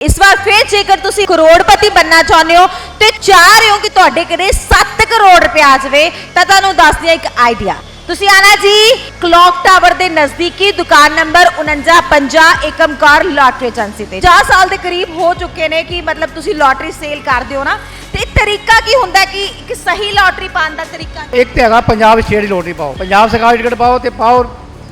ਇਸ ਵਾਰ ਫਿਰ ਜੇਕਰ ਤੁਸੀਂ ਕਰੋੜਪਤੀ ਬੰਨਾ ਚਾਹੁੰਦੇ ਹੋ ਤੇ ਚਾਹ ਰਹੇ ਹੋ ਕਿ ਤੁਹਾਡੇ ਘਰੇ 7 ਕਰੋੜ ਰੁਪਏ ਆ ਜਾਵੇ, ਤਾਂ ਤੁਹਾਨੂੰ ਦੱਸਦੀ ਹਾਂ ਇੱਕ ਆਈਡੀਆ ਤੁਸੀਂ ਆਣਾ ਜੀ ਕਲੌਕ ਟਾਵਰ ਦੇ ਨਜ਼ਦੀਕੀ ਦੁਕਾਨ ਨੰਬਰ 4950 ਏਕਮਕਾਰ ਲਾਟਰੀ ਏਜੰਸੀ ਤੇ। 4 ਸਾਲ ਦੇ ਕਰੀਬ ਹੋ ਚੁੱਕੇ ਨੇ ਕਿ ਮਤਲਬ ਤੁਸੀਂ ਲਾਟਰੀ ਸੇਲ ਕਰਦੇ ਹੋ ਨਾ। ਤੇ ਤਰੀਕਾ ਕੀ ਹੁੰਦਾ ਕਿ ਇੱਕ ਸਹੀ ਲਾਟਰੀ ਪਾਉਣ ਦਾ ਤਰੀਕਾ ਇੱਕ ਤੇ ਹੈਗਾ ਪੰਜਾਬ ਸਟੇਟ ਲੋਟਰੀ ਪਾਓ। ਪੰਜਾਬ ਸਰਕਾਰ ਟਿਕਟ ਪਾਓ ਤੇ ਪਾਓ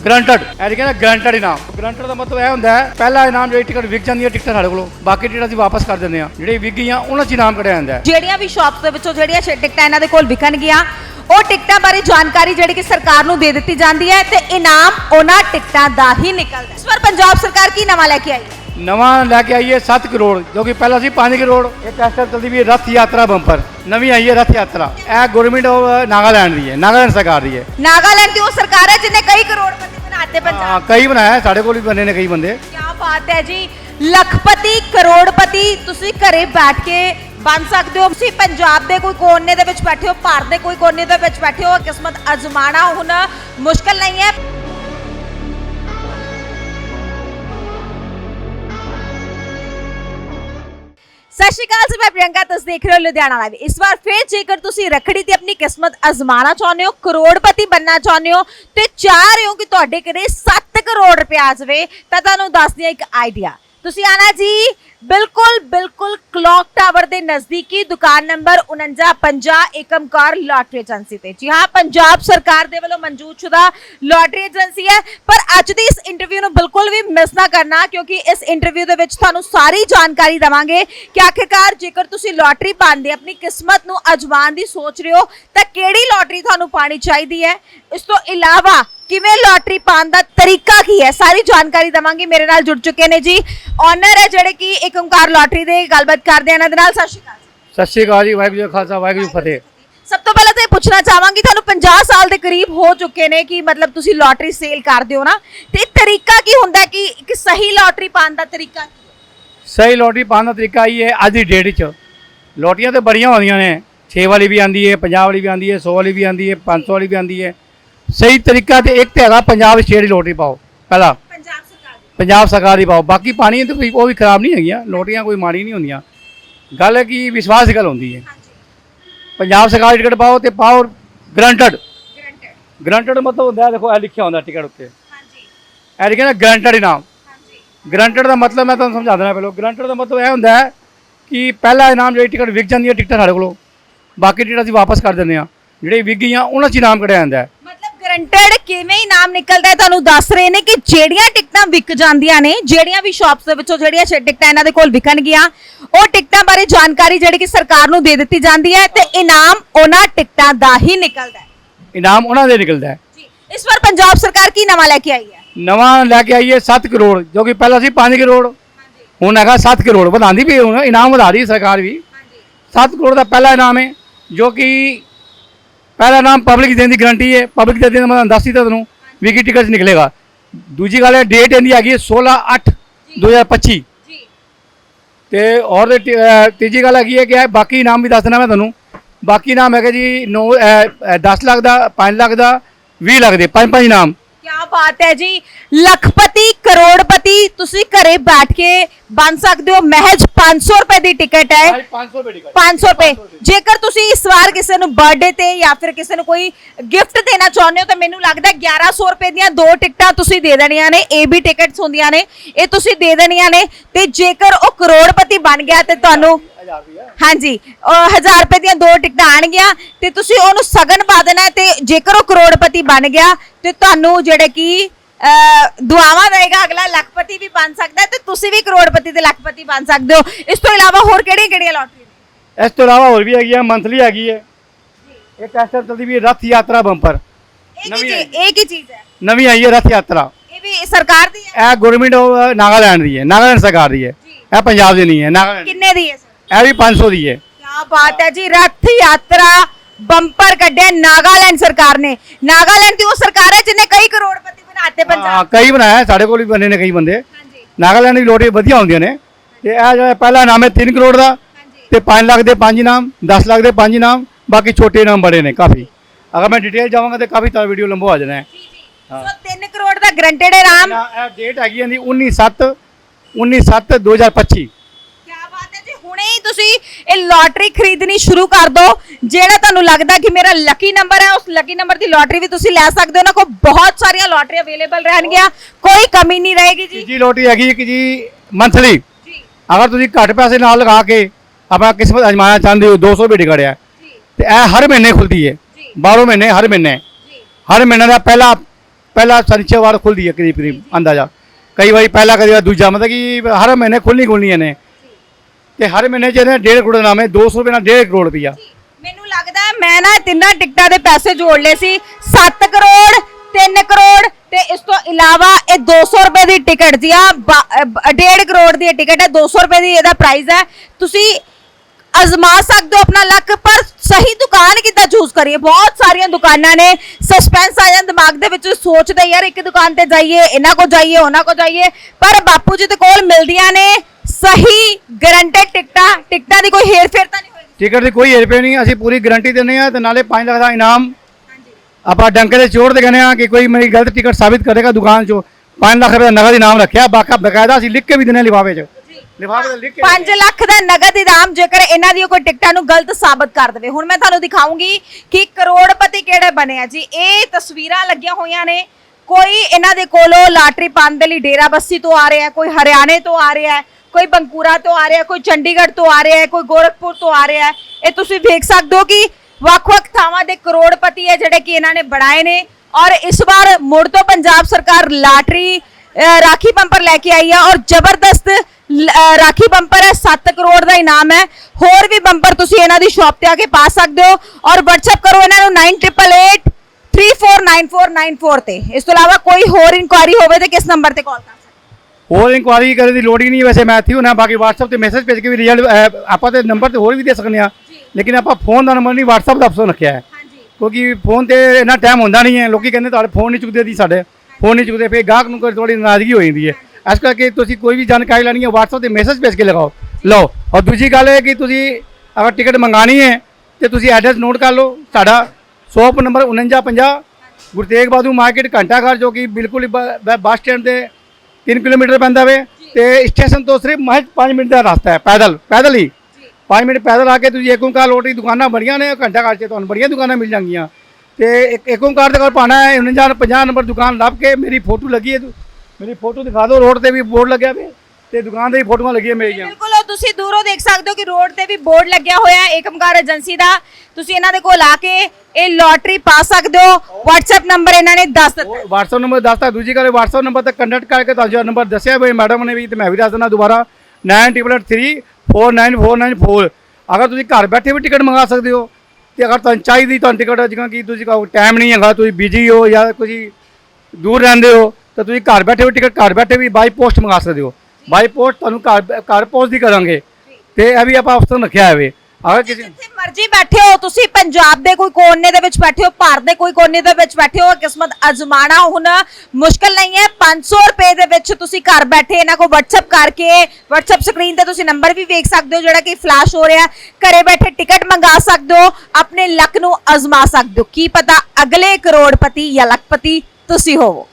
ਗਰੰਟਡ ਇਹ ਕਹਿੰਦਾ ਗਰੰਟਡ ਇਨਾਮ ਗਰੰਟਡ ਦਾ ਮਤਲਬ ਇਹ ਹੁੰਦਾ ਹੈ, ਪਹਿਲਾ ਇਨਾਮ ਜਿਹੜੀ ਟਿਕਟ ਵਿਕ ਜਾਂਦੀ ਹੈ ਟਿਕਟਾਂ ਸਾਡੇ ਕੋਲੋਂ, ਬਾਕੀ ਟਿਕਟਾਂ ਅਸੀਂ ਵਾਪਸ ਕਰ ਦਿੰਦੇ ਹਾਂ। ਜਿਹੜੀ ਵਿਕ ਗਈਆਂ, ਉਹਨਾਂ 'ਚ ਇਨਾਮ ਕਢਿਆ ਜਾਂਦਾ ਜਿਹੜੀਆਂ ਵੀ ਸ਼ਾਪਸ ਦੇ ਵਿੱਚੋਂ ਜਿਹੜੀਆਂ ਟਿਕਟਾਂ ਇਹਨਾਂ ਦੇ ਕੋਲ ਵਿਕਣਗੀਆਂ, ਉਹ ਟਿਕਟਾਂ ਬਾਰੇ ਜਾਣਕਾਰੀ ਜਿਹੜੀ ਕਿ ਸਰਕਾਰ ਨੂੰ ਦੇ ਦਿੱਤੀ ਜਾਂਦੀ ਹੈ ਤੇ ਇਨਾਮ ਉਹਨਾਂ ਟਿਕਟਾਂ ਦਾ ਹੀ ਨਿਕਲਦਾ ਇਸ ਵਾਰ ਪੰਜਾਬ ਸਰਕਾਰ ਕੀ ਨਵਾਂ ਲੈ ਕੇ ਆਈ ਹੈ? ਨਵਾਂ ਲੈ ਕੇ ਆਈਏ 7 ਕਰੋੜ ਜੋ ਕਿ ਪਹਿਲਾਂ ਸੀ 5 ਕਰੋੜ ਇਹ ਟੈਸਟਰ ਚੱਲਦੀ ਵੀ ਰਥ ਯਾਤਰਾ ਬੰਪਰ। ਨਵੀਂ ਆਈ ਹੈ ਰਥ ਯਾਤਰਾ। ਇਹ ਗਵਰਨਮੈਂਟ ਆਫ ਨਾਗਾਲੈਂਡ ਦੀ ਹੈ ਨਾਗਾਲੈਂਡ ਸਰਕਾਰ ਦੀ ਹੈ। ਨਾਗਾਲੈਂਡ ਦੀ ਉਹ ਸਰਕਾਰ ਹੈ ਜਿਹਨੇ ਕਈ ਕਰੋੜਪਤੀ ਬਣਾਤੇ ਪੰਜਾਬ ਹਾਂ ਕਈ ਬਣਾਇਆ ਸਾਡੇ ਕੋਲ ਵੀ ਬਣੇ ਨੇ ਕਈ ਬੰਦੇ। ਕੀ ਬਾਤ ਹੈ ਜੀ। ਲੱਖਪਤੀ ਕਰੋੜਪਤੀ ਤੁਸੀਂ ਘਰੇ ਬੈਠ ਕੇ ਬਣ ਸਕਦੇ ਹੋ। ਤੁਸੀਂ ਪੰਜਾਬ ਦੇ ਕੋਈ ਕੋਨੇ ਦੇ ਵਿੱਚ ਬੈਠੇ ਹੋ ਭਾਰਤ ਦੇ ਕੋਈ ਕੋਨੇ ਦੇ ਵਿੱਚ ਬੈਠੇ ਹੋ ਕਿਸਮਤ ਅਜ਼ਮਾਣਾ ਹੁਣ ਮੁਸ਼ਕਲ ਨਹੀਂ ਹੈ। ਸਤਿ ਸ਼੍ਰੀ ਅਕਾਲ ਜੀ, ਮੈਂ ਪ੍ਰਿਯੰਕਾ, ਤੁਸੀਂ ਦੇਖ ਰਹੇ ਹੋ ਲੁਧਿਆਣਾ ਲਾਈਵ ਇਸ ਵਾਰ ਫਿਰ ਜੇਕਰ ਤੁਸੀਂ ਰਖੜੀ ਤੇ ਆਪਣੀ ਕਿਸਮਤ ਅਜ਼ਮਾਣਾ ਚਾਹੁੰਦੇ ਹੋ, ਕਰੋੜਪਤੀ ਬੰਨਾ ਚਾਹੁੰਦੇ ਹੋ, ਤੇ ਚਾਹ ਰਹੇ ਹੋ ਕਿ ਤੁਹਾਡੇ ਘਰੇ 7 ਕਰੋੜ ਰੁਪਏ ਆ ਜਾਵੇ, ਤਾਂ ਤੁਹਾਨੂੰ ਦੱਸਦੀ ਹਾਂ ਇੱਕ ਆਈਡੀਆ ਤੁਸੀਂ ਆਣਾ ਜੀ, ਬਿਲਕੁਲ ਬਿਲਕੁਲ ਕਲੌਕ ਟਾਵਰ ਦੇ ਨਜ਼ਦੀਕੀ ਦੁਕਾਨ ਨੰਬਰ 4950 ਏਕਮਕਾਰ ਲਾਟਰੀ ਏਜੰਸੀ ਤੇ। ਜੀ ਹਾਂ, ਪੰਜਾਬ ਸਰਕਾਰ ਦੇ ਵੱਲੋਂ ਮਨਜ਼ੂਰਸ਼ੁਦਾ ਲਾਟਰੀ ਏਜੰਸੀ ਹੈ, ਪਰ ਅੱਜ ਦੀ ਇਸ ਇੰਟਰਵਿਊ ਨੂੰ ਬਿਲਕੁਲ ਵੀ ਮਿਸ ਨਾ ਕਰਨਾ, ਕਿਉਂਕਿ ਇਸ ਇੰਟਰਵਿਊ ਦੇ ਵਿੱਚ ਤੁਹਾਨੂੰ ਸਾਰੀ ਜਾਣਕਾਰੀ ਦਵਾਂਗੇ ਕਿ ਆਖਿਰਕਾਰ ਜੇਕਰ ਤੁਸੀਂ ਲਾਟਰੀ ਪਾਉਂਦੇ, ਆਪਣੀ ਕਿਸਮਤ ਨੂੰ ਅਜਮਾਉਣ ਦੀ ਸੋਚ ਰਹੇ ਹੋ, ਤਾਂ ਕਿਹੜੀ ਲਾਟਰੀ ਤੁਹਾਨੂੰ ਪਾਣੀ ਚਾਹੀਦੀ ਹੈ? ਇਸ ਤੋਂ ਇਲਾਵਾ ਕਿਵੇਂ ਲਾਟਰੀ ਪਾਉਣ ਦਾ ਤਰੀਕਾ ਕੀ ਹੈ? ਸਾਰੀ ਜਾਣਕਾਰੀ ਦਵਾਂਗੇ ਮੇਰੇ ਨਾਲ ਜੁੜ ਚੁੱਕੇ ਨੇ ਜੀ। ਓਨਰ ਹੈ ਜਿਹੜੇ ਕਿ ਇੱਕ ਓਂਕਾਰ ਲਾਟਰੀ ਦੇ ਗੱਲਬਾਤ ਕਰਦੇ ਆ। ਇਹਨਾਂ ਦੇ ਨਾਲ ਸਤਿ ਸ਼੍ਰੀ ਅਕਾਲ ਜੀ। ਸਤਿ ਸ਼੍ਰੀ ਅਕਾਲ ਜੀ ਵਾਹਿਗੁਰੂ ਜੀ ਖਾਲਸਾ ਵਾਹਿਗੁਰੂ ਜੀ ਫਤਿਹ। ਸਭ ਤੋਂ ਪਹਿਲਾਂ ਤਾਂ ਇਹ ਪੁੱਛਣਾ ਚਾਹਾਂਗੀ ਤੁਹਾਨੂੰ 50 ਸਾਲ ਦੇ ਕਰੀਬ ਹੋ ਚੁੱਕੇ ਨੇ ਕਿ ਮਤਲਬ ਤੁਸੀਂ ਲਾਟਰੀ ਸੇਲ ਕਰਦੇ ਹੋ ਨਾ? ਤੇ ਤਰੀਕਾ ਕੀ ਹੁੰਦਾ ਕਿ ਇੱਕ ਸਹੀ ਲਾਟਰੀ ਪਾਉਣ ਦਾ ਤਰੀਕਾ ਕੀ ਹੈ? ਸਹੀ ਲੋਟਰੀ ਪਾਉਣ ਦਾ ਤਰੀਕਾ ਇਹ ਹੈ ਅੱਜ ਦੀ ਡੇਟ 'ਚ। ਲੋਟੀਆਂ ਤੇ ਬੜੀਆਂ ਹੁੰਦੀਆਂ ਨੇ। 6 ਵਾਲੀ ਵੀ ਆਂਦੀ ਹੈ 50 ਵਾਲੀ ਵੀ ਆਂਦੀ ਹੈ 100 ਵਾਲੀ ਵੀ ਆਂਦੀ ਹੈ 500 ਵਾਲੀ ਵੀ ਆਂਦੀ ਹੈ। ਸਹੀ ਤਰੀਕਾ ਤੇ ਇੱਕ ਤੇ ਹੈਗਾ ਪੰਜਾਬ ਸਟੇਟ ਦੀ ਲੋਟਰੀ ਪਾਓ ਪਹਿਲਾ। ਪੰਜਾਬ ਸਰਕਾਰ ਦੀ। ਪੰਜਾਬ ਸਰਕਾਰ ਦੀ ਪਾਓ। ਬਾਕੀ ਪਾਣੀ ਤੇ ਕੋਈ ਉਹ ਵੀ ਖਰਾਬ ਨਹੀਂ ਹੈਗੀਆਂ ਲੋਟੀਆਂ ਕੋਈ ਮਾੜੀ ਨਹੀਂ ਹੁੰਦੀਆਂ। ਗੱਲ ਹੈ ਕਿ ਵਿਸ਼ਵਾਸ ਦੀ ਗੱਲ ਹੁੰਦੀ ਹੈ। ਪੰਜਾਬ ਸਰਕਾਰ ਟਿਕਟ ਪਾਓ ਤੇ ਪਾਓ ਗਰੰਟਡ। ਗਰੰਟਡ। ਮਤਲਬ ਹੁੰਦਾ ਦੇਖੋ ਇਹ ਲਿਖਿਆ ਹੁੰਦਾ ਟਿਕਟ ਉੱਤੇ। ਹਾਂਜੀ। ਇਹ ਲਿਖਿਆ ਨਾ ਗਰੰਟਡ ਇਨਾਮ। ਹਾਂਜੀ। ਗਰੰਟਡ ਦਾ ਮਤਲਬ ਮੈਂ ਤੁਹਾਨੂੰ ਸਮਝਾ ਦੇਣਾ ਪਹਿਲਾਂ। ਗਰੰਟਡ ਦਾ ਮਤਲਬ ਇਹ ਹੁੰਦਾ ਹੈ ਕਿ ਪਹਿਲਾ ਇਨਾਮ ਜਿਹੜੀ ਟਿਕਟ ਵਿਕ ਜਾਂਦੀ ਹੈ ਟਿਕਟਾਂ ਸਾਡੇ ਕੋਲੋਂ। ਬਾਕੀ ਟਿਕਟਾਂ ਅਸੀਂ ਵਾਪਸ ਕਰ ਦਿੰਦੇ ਹਾਂ। ਜਿਹੜੇ ਵਿਕ ਗਈਆਂ ਉਹਨਾਂ 'ਚ ਇਨਾਮ ਕੱਢਿਆ ਜਾਂਦਾ ਹੈ। ਗਰੰਟਡ ਕਿਵੇਂ ਇਨਾਮ ਨਿਕਲਦਾ ਹੈ ਤੁਹਾਨੂੰ ਦੱਸ ਰਹੇ ਨੇ ਕਿ ਜਿਹੜੀਆਂ ਟਿਕਟਾਂ ਵਿਕ ਜਾਂਦੀਆਂ ਨੇ ਜਿਹੜੀਆਂ ਵੀ ਸ਼ਾਪਸ ਦੇ ਵਿੱਚੋਂ ਜਿਹੜੀਆਂ ਟਿਕਟਾਂ ਇਹਨਾਂ ਦੇ ਕੋਲ ਵਿਕਣਗੀਆਂ ਉਹ ਟਿਕਟਾਂ ਬਾਰੇ ਜਾਣਕਾਰੀ ਜਿਹੜੀ ਕਿ ਸਰਕਾਰ ਨੂੰ ਦੇ ਦਿੱਤੀ ਜਾਂਦੀ ਹੈ ਤੇ ਇਨਾਮ ਉਹਨਾਂ ਟਿਕਟਾਂ ਦਾ ਹੀ ਨਿਕਲਦਾ ਹੈ। ਇਨਾਮ ਉਹਨਾਂ ਦੇ ਨਿਕਲਦਾ ਹੈ। ਜੀ ਇਸ ਵਾਰ ਪੰਜਾਬ ਸਰਕਾਰ ਕੀ ਨਵਾਂ ਲੈ ਕੇ ਆਈ ਹੈ? ਨਵਾਂ ਲੈ ਕੇ ਆਈਏ 7 ਕਰੋੜ ਜੋ ਕਿ ਪਹਿਲਾਂ ਸੀ 5 ਕਰੋੜ ਹੁਣ ਹੈਗਾ 7 ਕਰੋੜ ਵਧਾਉਂਦੀ ਵੀ ਹੁਣ ਇਨਾਮ ਵਧਾ ਰਹੀ ਹੈ ਸਰਕਾਰ ਵੀ। ਹਾਂਜੀ। 7 ਕਰੋੜ ਦਾ ਪਹਿਲਾ ਇਨਾਮ ਹੈ ਜੋ ਕਿ ਪਹਿਲਾ ਇਨਾਮ ਪਬਲਿਕ ਦੇਣ ਦੀ ਗਾਰੰਟੀ ਹੈ। ਪਬਲਿਕ ਦੇ ਦੇਣ ਦਾ ਮੈਂ ਤੁਹਾਨੂੰ ਦੱਸ ਦਿੱਤਾ ਤੁਹਾਨੂੰ ਵੀ ਕੀ ਟਿਕਟ ਨਿਕਲੇਗਾ। ਦੂਜੀ ਗੱਲ ਹੈ ਡੇਟ ਇਹਦੀ ਹੈਗੀ ਹੈ 16 8 2025 ਜੀ। ਤੇ ਔਰ ਤੀਜੀ ਗੱਲ ਹੈਗੀ ਹੈ ਕਿ ਬਾਕੀ ਇਨਾਮ ਵੀ ਦੱਸ ਦੇਣਾ ਮੈਂ ਤੁਹਾਨੂੰ। ਬਾਕੀ ਇਨਾਮ ਹੈਗਾ ਜੀ 9 10 ਲੱਖ ਦਾ 5 ਲੱਖ ਦਾ 20 ਲੱਖ ਦੇ ਪੰਜ ਪੰਜ ਇਨਾਮ ਕੀ ਬਾਤ ਹੈ ਜੀ। ਲੱਖਪਤੀ ਕਰੋੜਪਤੀ ਤੁਸੀਂ ਘਰੇ ਬੈਠ ਕੇ ਬਣ ਸਕਦੇ ਹੋ। ਮਹਿਜ 500 ਰੁਪਏ ਦੀ ਟਿਕਟ ਹੈ। 500 ਰੁਪਏ ਟਿਕਟ 500 ਰੁਪਏ। ਜੇਕਰ ਤੁਸੀਂ ਇਸ ਵਾਰ ਕਿਸੇ ਨੂੰ ਬਰਥਡੇ ਤੇ ਜਾਂ ਫਿਰ ਕਿਸੇ ਨੂੰ ਕੋਈ ਗਿਫਟ ਦੇਣਾ ਚਾਹੁੰਦੇ ਹੋ ਤਾਂ ਮੈਨੂੰ ਲੱਗਦਾ ਹੈ 1100 ਰੁਪਏ ਦੀਆਂ ਦੋ ਟਿਕਟਾਂ ਤੁਸੀਂ ਦੇ ਦੇਣੀਆਂ ਨੇ। ਏਬੀ ਟਿਕਟਸ ਹੁੰਦੀਆਂ ਨੇ। ਇਹ ਤੁਸੀਂ ਦੇ ਦੇਣੀਆਂ ਨੇ। ਤੇ ਜੇਕਰ ਉਹ ਕਰੋੜਪਤੀ ਬਣ ਗਿਆ ਤੇ ਤੁਹਾਨੂੰ ਹਾਂਜੀ 1000 ਰੁਪਏ ਦੀਆਂ ਦੋ ਟਿਕਟਾਂ ਆਣਗੀਆਂ ਤੇ ਤੁਸੀਂ ਉਹਨੂੰ ਸਗਨ ਪਾ ਦੇਣਾ ਹੈ ਤੇ ਜੇਕਰ ਉਹ ਕਰੋੜਪਤੀ ਬਣ ਗਿਆ ਤੇ ਤੁਹਾਨੂੰ ਜਿਹੜੇ ਕਿ ਦੁਆਵਾਂ ਦੇਗਾ ਅਗਲਾ ਲੱਖਪਤੀ ਵੀ ਬਣ ਸਕਦਾ ਤੇ ਤੁਸੀਂ ਵੀ ਕਰੋੜਪਤੀ ਤੇ ਲੱਖਪਤੀ ਬਣ ਸਕਦੇ ਹੋ। ਇਸ ਤੋਂ ਇਲਾਵਾ ਹੋਰ ਕਿਹੜੀਆਂ ਕਿਹੜੀਆਂ ਲਾਟਰੀ ਨੇ? ਇਸ ਤੋਂ ਇਲਾਵਾ ਹੋਰ ਵੀ ਹੈਗੀ ਹੈ। ਮੰਥਲੀ ਹੈਗੀ ਹੈ ਇਹ ਟੈਸਟਰ ਚੱਲਦੀ ਵੀ ਰਥ ਯਾਤਰਾ ਬੰਪਰ। ਨਵੀਂ ਇਹ ਕੀ ਚੀਜ਼ ਹੈ? ਨਵੀਂ ਆਈ ਹੈ ਰਥ ਯਾਤਰਾ। ਇਹ ਵੀ ਸਰਕਾਰ ਦੀ ਹੈ? ਇਹ ਗਵਰਨਮੈਂਟ ਆਫ ਨਾਗਾਲੈਂਡ ਦੀ ਹੈ। ਨਾਗਾਲੈਂਡ ਸਰਕਾਰ ਦੀ ਹੈ। ਜੀ। ਇਹ ਪੰਜਾਬ ਦੀ ਨਹੀਂ ਹੈ ਨਾਗਾਲੈਂਡ ਕਿੰਨੇ ਦੀ ਹੈ ਇਹ ਵੀ 500 ਦੀ ਹੈ। ਕੀ ਬਾਤ ਹੈ ਜੀ ਰਥ ਯਾਤਰਾ ਬੰਪਰ ਕੱਢਿਆ ਨਾਗਾਲੈਂਡ ਸਰਕਾਰ ਨੇ। ਨਾਗਾਲੈਂਡ ਦੀ ਉਹ ਸਰਕਾਰ ਹੈ ਜਿਹਨੇ ਕਈ ਕਰੋੜਪਤੀ ਬਣਾਤੇ ਹਾਂ ਪੰਜਾਬ ਕਈ ਬਣਾਇਆ ਸਾਡੇ ਕੋਲ ਵੀ ਬਣੇ ਨੇ ਕਈ ਬੰਦੇ। ਹਾਂਜੀ। ਨਾਗਾਲੈਂਡ ਦੀ ਲੋਟਰੀ ਵਧੀਆ ਹੁੰਦੀਆਂ ਨੇ। ਤੇ ਇਹ ਜਿਹੜਾ ਪਹਿਲਾ ਇਨਾਮ ਹੈ 3 ਕਰੋੜ ਦਾ ਹਾਂਜੀ। ਤੇ 5 ਲੱਖ ਦੇ 5 ਇਨਾਮ 10 ਲੱਖ ਦੇ 5 ਇਨਾਮ ਬਾਕੀ ਛੋਟੇ ਇਨਾਮ ਬੜੇ ਨੇ ਕਾਫੀ। ਅਗਰ ਮੈਂ ਡਿਟੇਲ ਜਾਵਾਂਗਾ ਤੇ ਕਾਫੀ ਤਾਂ ਵੀਡੀਓ ਲੰਬਾ ਹੋ ਜਾਣਾ ਹੈ। ਜੀ ਜੀ। ਸੋ 3 ਕਰੋੜ ਦਾ ਗਰੰਟਡ ਹੈ ਰਾਮ। ਇਹ ਡੇਟ ਹੈਗੀ ਇਹਦੀ 19 7 19 7 2025 ਹੀ ਤੁਸੀਂ ਇਹ ਲੋਟਰੀ ਖਰੀਦਣੀ ਸ਼ੁਰੂ ਕਰ ਦਿਓ ਜਿਹੜਾ ਤੁਹਾਨੂੰ ਲੱਗਦਾ ਕਿ ਮੇਰਾ ਲੱਕੀ ਨੰਬਰ ਹੈ ਉਸ ਲੱਕੀ ਨੰਬਰ ਦੀ ਲੋਟਰੀ ਵੀ ਤੁਸੀਂ ਲੈ ਸਕਦੇ ਹੋ। ਨਾ ਕੋਲ ਬਹੁਤ ਸਾਰੀਆਂ ਲੋਟਰੀ ਅਵੇਲੇਬਲ ਰਹਿਣਗੀਆਂ। ਕੋਈ ਕਮੀ ਨਹੀਂ ਰਹੇਗੀ ਜੀ। ਤੀਜੀ ਲੋਟਰੀ ਹੈਗੀ ਕਿ ਜੀ ਮੰਥਲੀ ਜੀ। ਅਗਰ ਤੁਸੀਂ ਘੱਟ ਪੈਸੇ ਨਾਲ ਲਗਾ ਕੇ ਆਪਣਾ ਕਿਸਮਤ ਅਜਮਾਉਣਾ ਚਾਹੁੰਦੇ ਹੋ 200 ਰੁਪਏ ਜੀ। ਤੇ ਇਹ ਹਰ ਮਹੀਨੇ ਖੁੱਲਦੀ ਹੈ। ਜੀ। 12 ਮਹੀਨੇ ਹਰ ਮਹੀਨੇ। ਜੀ। ਹਰ ਮਹੀਨੇ ਦਾ ਪਹਿਲਾ ਪਹਿਲਾ ਸ਼ਨੀਚਰਵਾਰ ਖੁੱਲਦੀ ਹੈ ਕਰੀਬ ਕਰੀਬ ਅੰਦਾਜ਼ਾ। ਕਈ ਵਾਰੀ ਪਹਿਲਾ ਕਦੀ ਦੂਜਾ ਮਤਲਬ ਕਿ ਹਰ ਮਹੀਨੇ ਖੁੱਲਣੀ ਖੁੱਲਣੀਆਂ ਨੇ ਤੇ ਹਰ ਮਹੀਨੇ ਚ 1.5 ਕਰੋੜ ਨਾਮ ਹੈ 200 ਰੁਪਏ ਨਾਲ 1.5 ਕਰੋੜ ਰੁਪਈਆ। ਮੈਨੂੰ ਲੱਗਦਾ ਹੈ ਮੈਂ ਨਾ ਤਿੰਨਾਂ ਟਿਕਟਾਂ ਦੇ ਪੈਸੇ ਜੋੜ ਲਏ ਸੀ 7 ਕਰੋੜ 3 ਕਰੋੜ ਤੇ ਇਸ ਤੋਂ ਇਲਾਵਾ ਇਹ 200 ਰੁਪਏ ਦੀ ਟਿਕਟ ਜੀ ਆ 1.5 ਕਰੋੜ ਦੀ ਟਿਕਟ ਹੈ 200 ਰੁਪਏ ਦੀ ਇਹਦਾ ਪ੍ਰਾਈਸ ਹੈ। ਤੁਸੀਂ ਅਜ਼ਮਾ ਸਕਦੇ ਹੋ ਆਪਣਾ ਲੱਕ, ਪਰ ਸਹੀ ਦੁਕਾਨ ਕਿੱਦਾਂ ਚੂਜ਼ ਕਰੀਏ? ਬਹੁਤ ਸਾਰੀਆਂ ਦੁਕਾਨਾਂ ਨੇ ਸਸਪੈਂਸ ਆ ਜਾਂਦਾ ਦਿਮਾਗ ਦੇ ਵਿੱਚ ਸੋਚਦਾ ਯਾਰ ਇੱਕ ਦੁਕਾਨ ਤੇ ਜਾਈਏ, ਇਹਨਾਂ ਕੋ ਜਾਈਏ, ਉਹਨਾਂ ਕੋ ਜਾਈਏ, ਪਰ ਬਾਪੂ ਜੀ ਦੇ ਕੋਲ ਮਿਲਦੀਆਂ ਨੇ। ਸਹੀ ਗਰੰਟਡ ਟਿਕਟਾਂ ਟਿਕਟਾਂ ਦੀ ਕੋਈ ਹੇਰ ਫੇਰ ਤਾਂ ਨਹੀਂ ਹੋਏਗੀ। ਟਿਕਟ ਦੀ ਕੋਈ ਰੁਪਏ ਨਹੀਂ ਅਸੀਂ ਪੂਰੀ ਗਾਰੰਟੀ ਦਿੰਦੇ ਆ ਤੇ ਨਾਲੇ 5 ਲੱਖ ਦਾ ਇਨਾਮ ਆਪਾਂ ਡੰਕੇ ਦੇ ਚੋੜ ਦੇ ਕਹਿੰਦੇ ਆ ਕਿ ਕੋਈ ਮੇਰੀ ਗਲਤ ਟਿਕਟ ਸਾਬਿਤ ਕਰੇਗਾ ਦੁਕਾਨ ਚੋਂ। 5 ਲੱਖ ਰੁਪਏ ਦਾ ਨਗਦ ਇਨਾਮ ਰੱਖਿਆ ਬਾਕਾ ਬਕਾਇਦਾ ਅਸੀਂ ਲਿਖ ਕੇ ਵੀ ਦਿੰਦੇ ਲਿਫਾਫੇ 'ਚ। ਲਿਫਾਫੇ 'ਚ ਲਿਖ ਕੇ 5 ਲੱਖ ਦਾ ਨਗਦ ਇਨਾਮ ਜੇਕਰ ਇਹਨਾਂ ਦੀ ਕੋਈ ਟਿਕਟਾਂ ਨੂੰ ਗਲਤ ਸਾਬਤ ਕਰ ਦੇਵੇ। ਹੁਣ ਮੈਂ ਤੁਹਾਨੂੰ ਦਿਖਾਉਂਗੀ ਕਿ ਕਰੋੜਪਤੀ ਕਿਹੜੇ ਬਣੇ ਆ ਜੀ। ਇਹ ਤਸਵੀਰਾਂ ਲੱਗੀਆਂ ਹੋਈਆਂ ਨੇ। ਕੋਈ ਇਹਨਾਂ ਦੇ ਕੋਲੋਂ ਲਾਟਰੀ ਪਾਉਣ ਦੇ ਲਈ ਡੇਰਾ ਬੱਸੀ ਤੋਂ ਆ ਰਿਹਾ ਕੋਈ ਹਰਿਆਣੇ ਤੋਂ ਆ ਰਿਹਾ ਕੋਈ ਬੰਕੂਰਾ ਤੋਂ ਆ ਰਿਹਾ, ਕੋਈ ਚੰਡੀਗੜ੍ਹ ਤੋਂ ਆ ਰਿਹਾ, ਕੋਈ ਗੋਰਖਪੁਰ ਤੋਂ ਆ ਰਿਹਾ। ਇਹ ਤੁਸੀਂ ਵੇਖ ਸਕਦੇ ਹੋ ਕਿ ਵੱਖ-ਵੱਖ ਥਾਵਾਂ ਦੇ ਕਰੋੜਪਤੀ ਹੈ ਜਿਹੜੇ ਕਿ ਇਹਨਾਂ ਨੇ ਬਣਾਏ ਨੇ। ਔਰ ਇਸ ਵਾਰ ਮੁੜ ਤੋਂ ਪੰਜਾਬ ਸਰਕਾਰ ਲਾਟਰੀ ਰਾਖੀ ਬੰਪਰ ਲੈ ਕੇ ਆਈ ਹੈ ਔਰ ਜ਼ਬਰਦਸਤ ਰਾਖੀ ਬੰਪਰ ਹੈ 7 ਕਰੋੜ ਦਾ ਇਨਾਮ ਹੈ। ਹੋਰ ਵੀ ਬੰਪਰ ਤੁਸੀਂ ਇਹਨਾਂ ਦੀ ਸ਼ਾਪ ਤੇ ਆ ਕੇ ਪਾ ਸਕਦੇ ਹੋ। ਔਰ WhatsApp ਕਰੋ ਇਹਨਾਂ ਨੂੰ 9888 349494 ਤੇ। ਇਸ ਤੋਂ ਇਲਾਵਾ ਕੋਈ ਹੋਰ ਇਨਕੁਆਇਰੀ ਹੋਵੇ ਤੇ ਕਿਸ ਨੰਬਰ ਤੇ ਕਾਲ ਕਰ ਹੋਰ ਇਨਕੁਆਰੀ ਕਰਨ ਦੀ ਲੋੜ ਹੀ ਨਹੀਂ ਵੈਸੇ ਮੈਂ ਇੱਥੇ ਹੁਣਾ ਬਾਕੀ WhatsApp ਤੇ ਮੈਸੇਜ ਭੇਜ ਕੇ ਵੀ ਰਿਜ਼ਲਟ ਆਪਾਂ ਤੇ ਨੰਬਰ ਤੇ ਹੋਰ ਵੀ ਦੇ ਸਕਦੇ ਆ। ਲੇਕਿਨ ਆਪਾਂ ਫੋਨ ਦਾ ਨੰਬਰ ਨਹੀਂ WhatsApp ਦਾ ਆਪਸ਼ਨ ਰੱਖਿਆ ਹੈ। ਕਿਉਂਕਿ ਫੋਨ ਤੇ ਇੰਨਾ ਟਾਈਮ ਹੁੰਦਾ ਨਹੀਂ ਹੈ। ਲੋਕੀ ਕਹਿੰਦੇ ਤੁਹਾਡੇ ਫੋਨ ਨਹੀਂ ਚੁੱਕਦੇ ਦੀ ਸਾਡੇ। ਫੋਨ ਨਹੀਂ ਚੁੱਕਦੇ ਫਿਰ ਗਾਹਕ ਨੂੰ ਥੋੜੀ ਨਾਰਾਜ਼ਗੀ ਹੋ ਜਾਂਦੀ ਹੈ। ਇਸ ਕਰਕੇ ਤੁਸੀਂ ਕੋਈ ਵੀ ਜਾਣਕਾਰੀ ਲੈਣੀ ਹੈ WhatsApp ਤੇ ਮੈਸੇਜ ਭੇਜ ਕੇ ਲਗਾਓ। ਲਓ ਔਰ ਦੂਜੀ ਗੱਲ ਇਹ ਕਿ ਤੁਸੀਂ ਅਗਰ ਟਿਕਟ ਮੰਗਾਣੀ ਹੈ ਤੇ ਤੁਸੀਂ ਐਡਰੈਸ ਨੋਟ ਕਰ ਲਓ। ਸਾਡਾ shop number 4950 Guru Tegh Bahadur market Ghanta Ghar ਜੋ ਕਿ ਬਿਲਕੁਲ ਹੀ ਬੱਸ ਸਟੈਂਡ ਦੇ 3 ਕਿਲੋਮੀਟਰ ਪੈਂਦਾ ਵੇ ਤੇ ਸਟੇਸ਼ਨ ਤੋਂ ਸਿਰਫ ਮਹਿਜ 5 ਮਿੰਟ ਦਾ ਰਸਤਾ ਹੈ ਪੈਦਲ ਪੈਦਲ ਹੀ। 5 ਮਿੰਟ ਪੈਦਲ ਆ ਕੇ ਤੁਸੀਂ ਏਕ ਓਂਕਾਰ ਲੋਟੀ ਦੁਕਾਨਾਂ ਬੜੀਆਂ ਨੇ ਘੰਟਾ ਘਰ 'ਚ ਤੁਹਾਨੂੰ ਬੜੀਆਂ ਦੁਕਾਨਾਂ ਮਿਲ ਜਾਣਗੀਆਂ ਤੇ ਇੱਕ ਓਂਕਾਰ ਦੇ ਕੋਲ ਪਾਣਾ ਹੈ 49 50 ਨੰਬਰ ਦੁਕਾਨ ਲੱਭ ਕੇ ਮੇਰੀ ਫੋਟੋ ਲੱਗੀ ਹੈ ਮੇਰੀ ਫੋਟੋ ਦਿਖਾ ਦਿਓ ਰੋਡ ਤੇ ਵੀ ਬੋਰਡ ਲੱਗਿਆ ਵੇ ਤੇ ਦੁਕਾਨ ਦੇ ਵੀ ਫੋਟੋਆਂ ਲੱਗੀਆਂ ਮੇਰੀਆਂ। ਤੁਸੀਂ ਦੂਰੋਂ ਦੇਖ ਸਕਦੇ ਹੋ ਕਿ ਰੋਡ ਤੇ ਵੀ ਬੋਰਡ ਲੱਗਿਆ ਹੋਇਆ ਹੈ ਏਕਮਕਾਰ ਏਜੰਸੀ ਦਾ। ਤੁਸੀਂ ਇਹਨਾਂ ਦੇ ਕੋਲ ਆ ਕੇ ਇਹ ਲੋਟਰੀ ਪਾ ਸਕਦੇ ਹੋ। WhatsApp ਨੰਬਰ ਇਹਨਾਂ ਨੇ ਦੱਸ ਦਿੱਤਾ। WhatsApp ਨੰਬਰ ਦੱਸਤਾ ਦੂਜੀ ਗੱਲ, WhatsApp ਨੰਬਰ ਤੇ ਕੰਟੈਕਟ ਕਰਕੇ ਤੁਹਾਨੂੰ ਨੰਬਰ ਦੱਸਿਆ ਹੋਇਆ ਮੈਡਮ ਨੇ ਵੀ ਤੇ ਮੈਂ ਵੀ ਦੱਸ ਦਿੰਦਾ ਦੁਬਾਰਾ। 9883499494 ਅਗਰ ਤੁਸੀਂ ਘਰ ਬੈਠੇ ਵੀ ਟਿਕਟ ਮੰਗਾ ਸਕਦੇ ਹੋ ਤੇ ਅਗਰ ਤੁਹਾਨੂੰ ਚਾਹੀਦੀ ਤੁਹਾਨੂੰ ਟਿਕਟ ਜਿਵੇਂ ਕਿ ਤੁਸੀਂ ਕਹੋ ਟਾਈਮ ਨਹੀਂ ਹੈਗਾ, ਤੁਸੀਂ ਬਿਜ਼ੀ ਹੋ ਜਾਂ ਤੁਸੀਂ ਦੂਰ ਰਹਿੰਦੇ ਹੋ, ਤਾਂ ਤੁਸੀਂ ਘਰ ਬੈਠੇ ਵੀ ਟਿਕਟ ਘਰ ਬੈਠੇ ਵੀ ਬਾਈ ਪੋਸਟ ਮੰਗਾ ਸਕਦੇ ਹੋ। ਬਾਈ ਪੋਸਟ ਤੁਹਾਨੂੰ ਘਰ ਘਰ ਪਹੁੰਚ ਦੀ ਕਰਾਂਗੇ। ਤੇ ਇਹ ਵੀ ਆਪਾਂ ਆਪਸ਼ਨ ਰੱਖਿਆ ਹੋਵੇ ਅਗਰ ਕਿਸੇ ਜਿੱਥੇ ਮਰਜ਼ੀ ਬੈਠੇ ਹੋ ਤੁਸੀਂ ਪੰਜਾਬ ਦੇ ਕੋਈ ਕੋਨੇ ਦੇ ਵਿੱਚ ਬੈਠੇ ਹੋ ਭਾਰਤ ਦੇ ਕੋਈ ਕੋਨੇ ਦੇ ਵਿੱਚ ਬੈਠੇ ਹੋ ਕਿਸਮਤ ਅਜ਼ਮਾਣਾ ਹੁਣ ਮੁਸ਼ਕਲ ਨਹੀਂ ਹੈ। 500 ਰੁਪਏ ਦੇ ਵਿੱਚ ਤੁਸੀਂ ਘਰ ਬੈਠੇ ਇਹਨਾਂ ਕੋ WhatsApp ਕਰਕੇ WhatsApp ਸਕਰੀਨ ਤੇ ਤੁਸੀਂ ਨੰਬਰ ਵੀ ਵੇਖ ਸਕਦੇ ਹੋ ਜਿਹੜਾ ਕਿ ਫਲੈਸ਼ ਹੋ ਰਿਹਾ ਘਰੇ ਬੈਠੇ ਟਿਕਟ ਮੰਗਾ ਸਕਦੇ ਹੋ ਆਪਣੇ ਲੱਕ ਨੂੰ ਅਜ਼ਮਾ ਸਕਦੇ ਹੋ। ਕੀ ਪਤਾ ਅਗਲੇ ਕਰੋੜਪਤੀ ਜਾਂ ਲੱਖਪਤੀ ਤੁਸੀਂ ਹੋਵੋ।